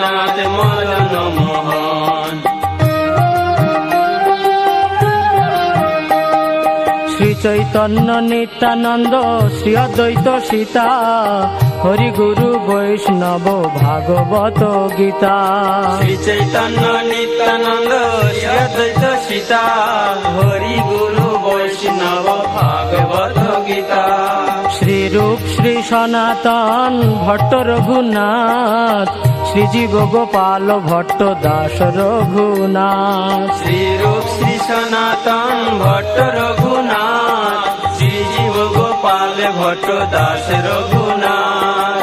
গোপীনাথ মদন মোহন। শ্রী চৈতন্য নিত্যানন্দ শ্রী অদ্বৈত সীতা হরি গুরু বৈষ্ণব ভাগবত গীতা। শ্রী চৈতন্য নিত্যানন্দ শ্রী অদ্বৈত সীতা হরি গুরু বৈষ্ণব ভাগবত শ্রী সনাতন ভট্ট রঘুনাথ শ্রীজীব গোপাল ভট্ট দাস রঘুনাথ। শ্রী রূপ শ্রী সনাতন ভট্ট রঘুনাথ, শ্রী জীব গোপাল ভট্ট দাস রঘুনাথ।